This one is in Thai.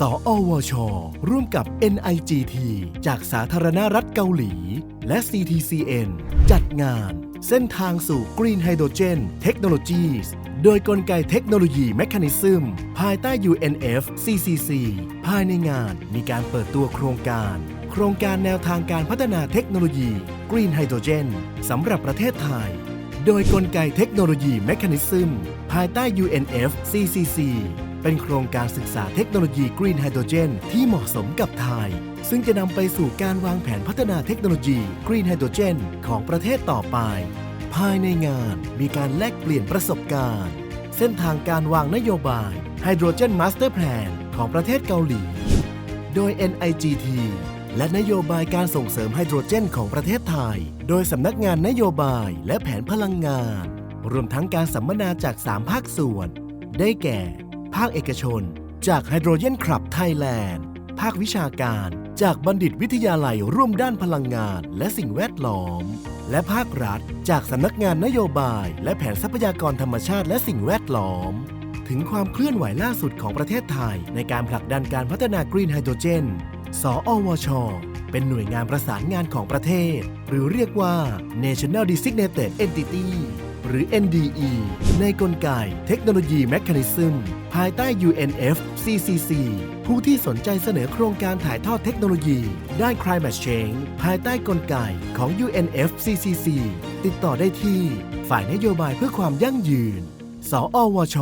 สอวช ร่วมกับ NIGT จากสาธารณรัฐเกาหลี และ CTCN จัดงาน เส้นทางสู่ Green Hydrogen Technologies โดยกลไกเทคโนโลยีแม c h a นิซึมภายใต้ UNF CCC ภายในงานมีการเปิดตัวโครงการ โครงการแนวทางการพัฒนาเทคโนโลยี Green Hydrogen สำหรับประเทศไทย โดยกลไกเทคโนโลยีแม c h a นิซึมภายใต้ UNF CCC เป็นโครงการศึกษาเทคโนโลยี Green Hydrogen ที่เหมาะสมกับไทย ซึ่งจะนำไปสู่การวางแผนพัฒนาเทคโนโลยี Green Hydrogen ของประเทศต่อไป ภายในงานมีการแลกเปลี่ยนประสบการณ์ เส้นทางการวางนโยบาย Hydrogen Master Plan ของประเทศเกาหลี โดย NIGT และนโยบายการส่งเสริมไฮโดรเจนของประเทศไทย โดยสำนักงานนโยบายและแผนพลังงาน รวมทั้งการสัมมนาจาก 3 ภาคส่วน ได้แก่ ภาคเอกชน จากไฮโดรเจนคลับไทยแลนด์ ภาควิชาการ จากบัณฑิตวิทยาลัยร่วมด้านพลังงาน และสิ่งแวดล้อม และภาครัฐ จากสำนักงานนโยบาย และแผนทรัพยากรธรรมชาติและสิ่งแวดล้อม ถึงความเคลื่อนไหวล่าสุดของประเทศไทย ในการผลักดันการพัฒนากรีนไฮโดรเจน สอวช เป็นหน่วยงานประสานงานของประเทศ หรือเรียกว่า National Designated Entity หรือ NDE ในกลไกเทคโนโลยีแม c h a นิซึมภายใต้ UNF CCC ผู้ที่สนใจเสนอโครงการถ่ายทอดเทคโนโลยี ด้าน Climate Change ภายใต้กลไกของ UNF CCC ติดต่อได้ที่ ฝ่ายนโยบายเพื่อความยั่งยืน สอวช